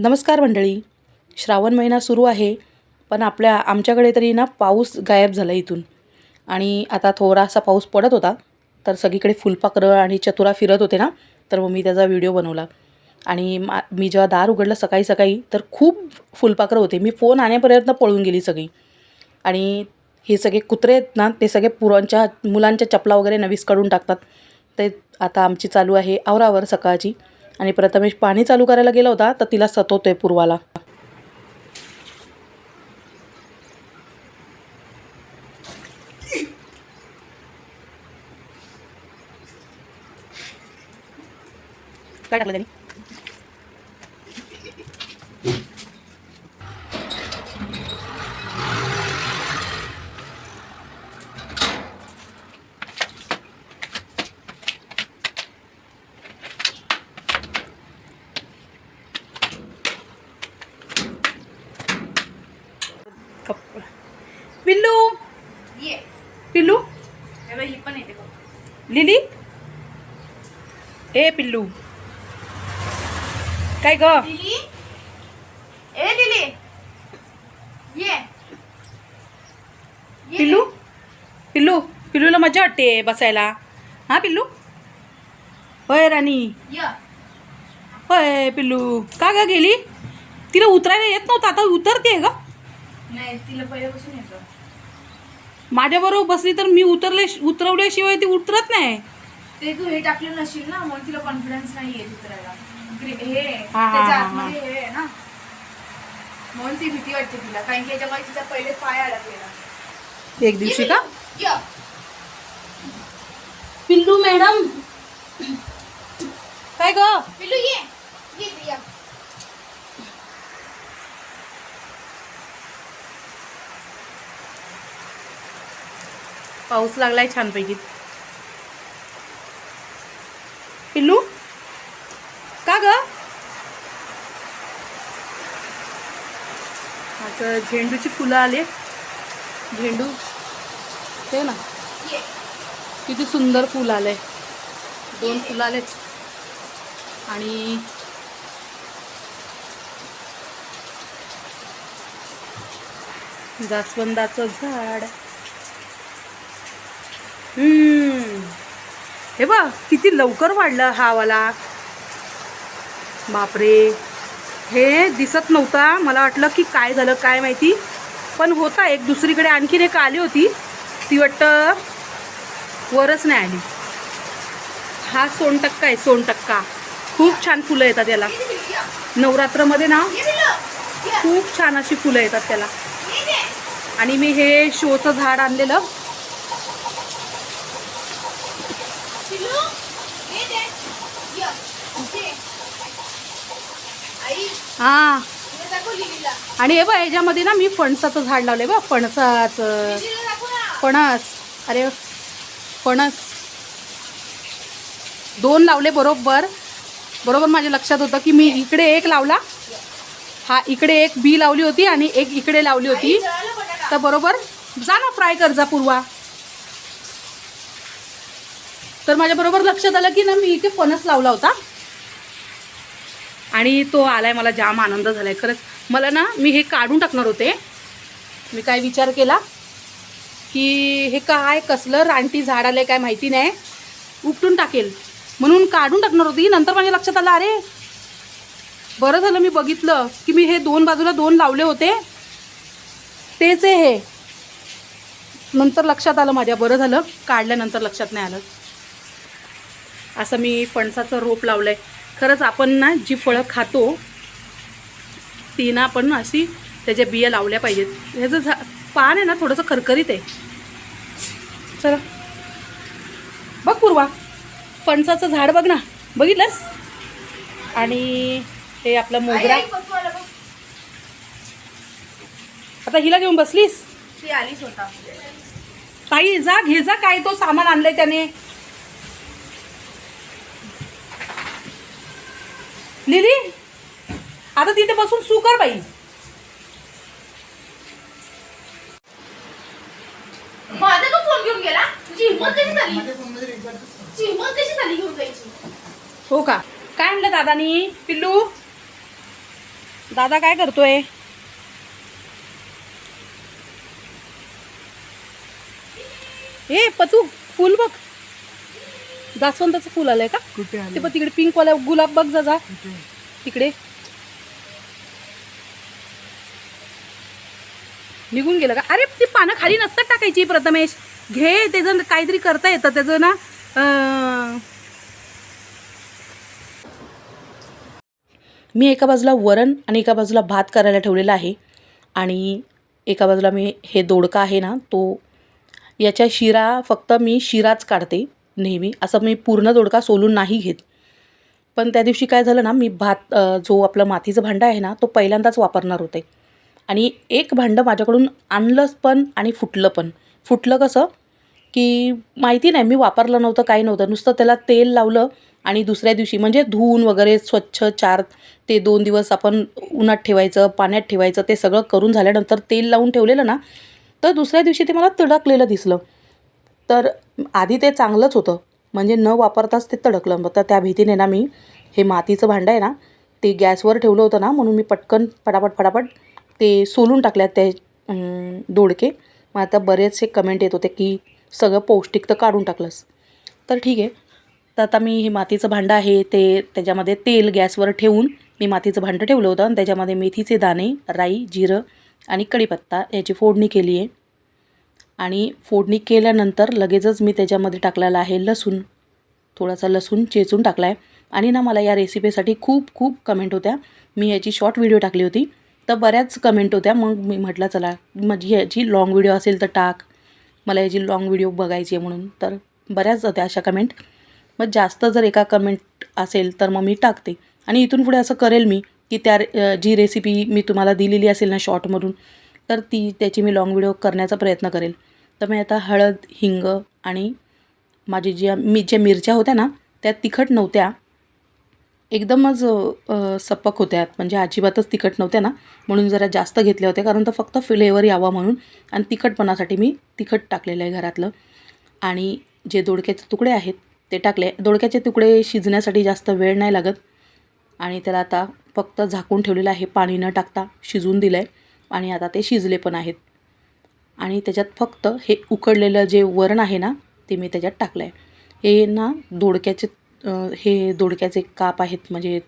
नमस्कार मंडळी. श्रावण महिना सुरू आहे पण आपल्या आमच्याकडे तरी ना पाऊस गायब झाला इथून. आणि आता थोडासा पाऊस पडत होता तर सगळीकडे फुलपाखरं आणि चतुरा फिरत होते ना तर मग मी त्याचा व्हिडिओ बनवला. आणि मा मी जेव्हा दार उघडलं सकाळी सकाळी तर खूप फुलपाखरं होते. मी फोन आणण्यापर्यंत पळून गेली सगळी. आणि हे सगळे कुत्रे आहेत ना ते सगळे पुरांच्या मुलांच्या चपला वगैरे नवीस काढून टाकतात. ते आता आमची चालू आहे आवरावर सकाळची. आणि प्रथमेश पाणी चालू करायला गेला होता तर तिला सतवतोय पूर्वाला. काय टाकलं त्यांनी कप पिल्लू ये पिल्लू हे बघ, ही पण येते बघ. लिली? ए पिल्लू. काय ग? लिली? ए लिली. ये. ये. पिल्लू? पिल्लू पिल्लूला मजा वाटते बसायला. हा पिल्लू? होय राणी. ये. होय पिल्लू. का ग गेली? तिला उतरायला येत नव्हतं आता उतरते ग. नाही तिला पहिल्यापासून येतं. माझ्याबरोबर बसली तर मी उतरले उतरवल्याशिवाय ती उतरत नाही. ते तू हे टाकलं नशील ना म्हणून तिला कॉन्फिडन्स नाही येत उतरायला. ग्रे- हे हा, हा, त्याच्या हा, आतमध्ये हे. आहे ना. म्हणून ती भीती वाटते तिला कारण की याच्यामुळे तिचा पहिले पाय अडकलेला. एक दिवशी का? ये. पिल्लू मॅडम. काय ग? पिल्लू ये. ये ये पाऊस लागलाय छानपैकी. पिल्लू? का ग? आता झेंडूची फुलं आले. झेंडू? ते ना. किती सुंदर फुल आलंय. दोन फुलं आलेत. आणि जास्वंदाचं झाड. हे बघ किती लवकर वाढलं हा वाला. बापरे. हे दिसत नव्हता. मला वाटलं की काय झालं काय माहिती. पण होता एक दुसरीकडे आणखीन एक आली होती. ती वाटतं वरच नाही आली. हा सोनटक्का आहे सोनटक्का. खूप छान फुलं येतात याला नवरात्रमध्ये ना खूप छान अशी फुलं येतात त्याला. आणि मी हे शोचं झाड आणलेलं पिल्लू, ये दे. ये. दे. आई हां. आणि हे बघ ह्याच्यामध्ये ना मी फणसाचं झाड लावलं आहे बघ फणसाचं. फणस. अरे फणस. दोन लावले बरोबर. बरोबर माझ्या लक्षात होतं की मी इकडे एक लावला. हा इकडे एक बी लावली होती आणि एक इकडे लावली होती. तर बरोबर जा ना फ्राय कर जा पूर्वा. तर माझ्या बरोबर लक्षात आलं की ना मी इथे फणस लावला होता. आणि तो आलाय मला जाम आनंद झाला आहे खरंच मला ना मी हे काढून टाकणार होते. मी काय विचार केला की हे काय कसलं रानटी झाड आलं काय माहिती नाही. उपटून टाकेल. म्हणून काढून टाकणार होती. नंतर माझ्या लक्षात आलं अरे बरं झालं मी बघितलं की मी हे दोन बाजूला दोन लावले होते. तेच आहे हे. नंतर लक्षात आलं माझ्या बरं झालं. काढल्यानंतर लक्षात नाही आलं. असं मी फणसाचं रोप लावलं आहे खरंच आपण ना जी फळं खातो ती ना आपण अशी त्याच्या बिया लावल्या पाहिजेत. ह्याचं झा पान आहे ना थोडंसं खरखरीत आहे. चला. बघ पूर्वा फणसाचं झाड बघ ना. बघितलंस? आणि हे आपलं मोगरा. आता हिला घेऊन बसलीस? ती आली स्वतः ताई जा घे जा. काय तो सामान आणलंय त्याने. लिली? आता तिथे बसून सू कर बाई. माझा तो फोन घेऊन गेला. तुझी हिंमत कशी झाली? तुझी हिंमत कशी झाली घेऊन जायची? हो का? काय आणलं दादानी? पिल्लू? दादा काय करतोय? ए पतू फुल बघ. जास्वंदाचं फुल आलंय का? कुठे ते बघ तिकडे पिंक वाला गुलाब बघ जा जा. तिकडे. निघून गेलं का? अरे ती पानं खाली नसतात टाकायची प्रथमेश. घे त्याचं काहीतरी करता येतं त्याचं ना अं, मी एका बाजूला वरण आणि एका बाजूला भात करायला ठेवलेला आहे. आणि एका बाजूला मी हे दोडका आहे ना तो याच्या शिरा फक्त मी शिराच काढते. नेहमी. असं मी पूर्ण दोडका सोलून नाही घेत. पण त्या दिवशी काय झालं ना मी भात जो आपला मातीचं भांडं आहे ना तो पहिल्यांदाच वापरणार होते. आणि एक भांडं माझ्याकडून आणलंच पण आणि फुटलं पण. फुटलं कसं? की माहिती नाही मी वापरलं नव्हतं काही नव्हतं. नुसतं त्याला तेल लावलं आणि दुसऱ्या दिवशी म्हणजे धुवून वगैरे स्वच्छ चार ते दोन दिवस आपण उन्हात ठेवायचं पाण्यात ठेवायचं ते सगळं करून झाल्यानंतर तेल लावून ठेवलेलं ना तर दुसऱ्या दिवशी ते मला तडकलेलं दिसलं. तर आधी ते चांगलंच होतं. म्हणजे न वापरताच ते तडकलं. तर त्या भीतीने ना मी हे मातीचं भांडं आहे ना ते गॅसवर ठेवलं होतं ना म्हणून मी पटकन फटाफट फटाफट ते सोलून टाकल्यात ते दोडके. मग आता बरेचसे कमेंट येत होते की सगळं पौष्टिक तर काढून टाकलंस. तर ठीक आहे. तर आता मी हे मातीचं भांडं आहे ते त्याच्यामध्ये तेल गॅसवर ठेवून मी मातीचं भांडं ठेवलं होतं. आणि त्याच्यामध्ये मेथीचे दाणे राई जिरं आणि कढीपत्ता याची फोडणी केली आहे. आणि फोडणी केल्यानंतर लगेचच मी त्याच्यामध्ये टाकलेला आहे लसूण. थोडासा लसूण चेचून टाकला आहे आणि ना मला या रेसिपीसाठी खूप खूप कमेंट होत्या. मी याची शॉर्ट व्हिडिओ टाकली होती. तर बऱ्याच कमेंट होत्या. मग मी म्हटलं चला माझी याची लाँग व्हिडिओ असेल तर टाक. मला याची लाँग व्हिडिओ बघायची आहे म्हणून. तर बऱ्याच होत्या अशा कमेंट मग जास्त जर एका कमेंट असेल तर मग मी टाकते. आणि इथून पुढे असं करेल मी की त्या रे- जी रेसिपी मी तुम्हाला दिलेली असेल ना शॉर्टमधून तर ती त्याची मी लाँग व्हिडिओ करण्याचा प्रयत्न करेल. तर मी आता हळद हिंग आणि माझी ज्या मी ज्या मिरच्या होत्या ना त्या तिखट नव्हत्या. एकदमच सपक होत्या. म्हणजे अजिबातच तिखट नव्हत्या ना. म्हणून जरा जास्त घेतल्या होत्या. कारण तर फक्त फ्लेवर यावा म्हणून आणि तिखटपणासाठी मी तिखट टाकलेलं आहे घरातलं. आणि जे दोडक्याचे तुकडे आहेत ते टाकले. दोडक्याचे तुकडे शिजण्यासाठी जास्त वेळ नाही लागत. आणि त्याला आता फक्त झाकून ठेवलेलं आहे. पाणी न टाकता शिजून दिलं आहे आणि आता ते शिजले पण आहेत. आणि त्याच्यात फक्त हे उकडलेलं जे वरण आहे ना ते मी त्याच्यात टाकलं आहे हे ना दोडक्याचे हे दोडक्याचे काप आहेत म्हणजे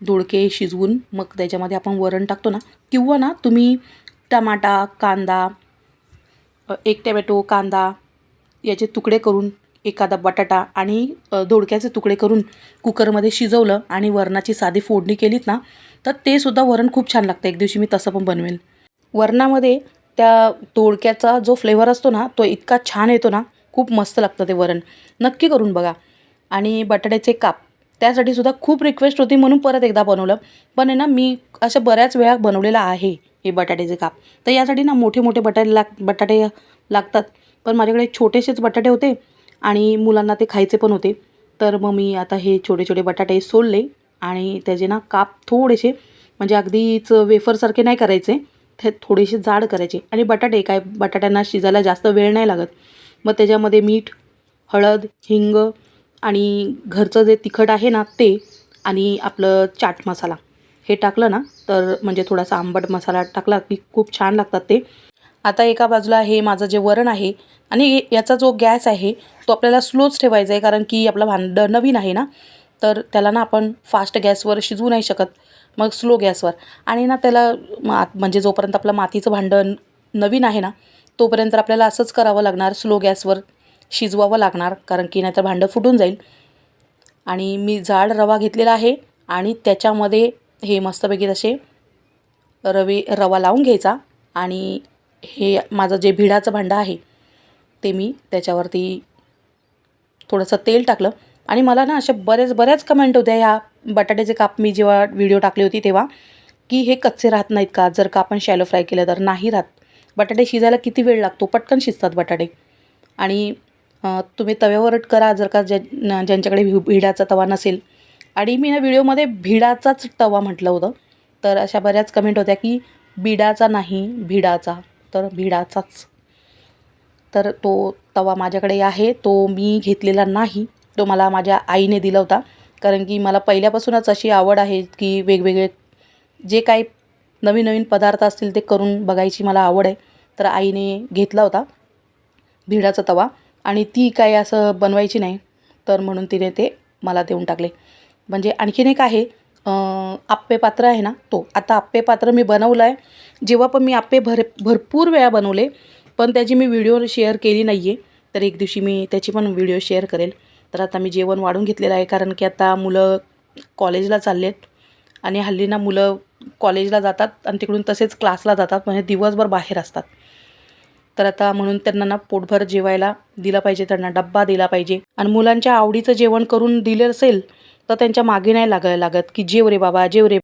दोडके शिजवून मग त्याच्यामध्ये आपण वरण टाकतो ना किंवा ना तुम्ही टमाटा कांदा एक टमॅटो कांदा याचे तुकडे करून एखादा बटाटा आणि दोडक्याचे तुकडे करून कुकरमध्ये शिजवलं आणि वरणाची साधी फोडणी केलीत ना तर ते सुद्धा वरण खूप छान लागतं. एक दिवशी मी तसं पण बनवेल. वरणामध्ये त्या दोडक्याचा जो फ्लेवर असतो ना तो इतका छान येतो ना खूप मस्त लागतं ते वरण. नक्की करून बघा. आणि बटाट्याचे काप. त्यासाठी सुद्धा खूप रिक्वेस्ट होती म्हणून परत एकदा बनवलं. पण आहे ना मी अशा बऱ्याच वेळा बनवलेलं आहे हे बटाट्याचे काप. तर यासाठी ना मोठे मोठे बटाटे लाग बटाटे लागतात. पण माझ्याकडे छोटेसेच बटाटे होते आणि मुलांना ते खायचे पण होते. तर मग मी आता हे छोटे छोटे बटाटे सोलले आणि त्याचे ना काप थोडेसे म्हणजे अगदीच वेफरसारखे नाही करायचे. ते थोडेसे जाड करायचे. आणि बटाटे काय बटाट्यांना शिजायला जास्त वेळ नाही लागत. मग त्याच्यामध्ये मीठ हळद हिंग आणि घरचं जे तिखट आहे ना ते आणि आपलं चाट मसाला. हे टाकलं ना तर म्हणजे थोडासा आंबट मसाला टाकला की खूप छान लागतात ते. आता एका बाजूला हे माझं जे वरण आहे आणि याचा जो गॅस आहे तो आपल्याला स्लोच ठेवायचा आहे कारण की आपलं भांडं नवीन आहे ना तर त्याला ना आपण फास्ट गॅसवर शिजवू नाही शकत. मग स्लो गॅसवर. आणि ना त्याला मा म्हणजे जोपर्यंत आपलं मातीचं भांडं नवीन आहे ना तोपर्यंत आपल्याला असंच करावं लागणार स्लो गॅसवर शिजवावं लागणार कारण की नाहीतर भांडं फुटून जाईल. आणि मी जाड रवा घेतलेला आहे आणि त्याच्यामध्ये हे मस्तपैकी तसे रवे रवा लावून घ्यायचा आणि हे माझं जे भिडाचं भांडं आहे ते मी त्याच्यावरती थोडंसं तेल टाकलं. आणि मला ना अशा बरेच बऱ्याच कमेंट होत्या ह्या बटाट्याचे काप मी जेव्हा व्हिडिओ टाकली होती तेव्हा की हे कच्चे राहत नाहीत का? जर का आपण शॅलो फ्राय केलं तर नाही राहत. बटाटे शिजायला किती वेळ लागतो? पटकन शिजतात बटाटे. आणि तुम्ही तव्यावर करा जर का ज्या ज्यांच्याकडे भि भिडाचा तवा नसेल. आणि मी ह्या व्हिडिओमध्ये भिडाचाच तवा म्हटलं होतं. तर अशा बऱ्याच कमेंट होत्या की बिडाचा नाही भिडाचा. तर भिडाचाच. तर तो तवा माझ्याकडे आहे. तो मी घेतलेला नाही. तो मला माझ्या आईने दिला होता. कारण की मला पहिल्यापासूनच अशी आवड आहे की वेगवेगळे जे काही नवीन नवीन पदार्थ असतील ते करून बघायची मला आवड आहे. तर आईने घेतला होता भिडाचा तवा आणि ती काय असं बनवायची नाही. तर म्हणून तिने ते मला देऊन टाकले. म्हणजे आणखीन एक आहे आप्पे पात्र आहे ना तो. आता आप्पे पात्र मी बनवलं आहे. जेव्हा पण मी आप्पे भर भरपूर वेळा बनवले पण त्याची मी व्हिडिओ शेअर केली नाही आहे तर एक दिवशी मी त्याची पण व्हिडिओ शेअर करेल. तर आता मी जेवण वाढून घेतलेलं आहे कारण की आता मुलं कॉलेजला चालले आहेत आणि हल्ली ना मुलं कॉलेजला जातात आणि तिकडून तसेच क्लासला जातात म्हणजे दिवसभर बाहेर असतात. तर आता म्हणून त्यांना ना पोटभर जेवायला दिलं पाहिजे त्यांना डब्बा दिला पाहिजे. आणि मुलांच्या आवडीचं जेवण करून दिलं असेल तर त्यांच्या मागे नाही लागायला लागत की जेव रे बाबा जेव रे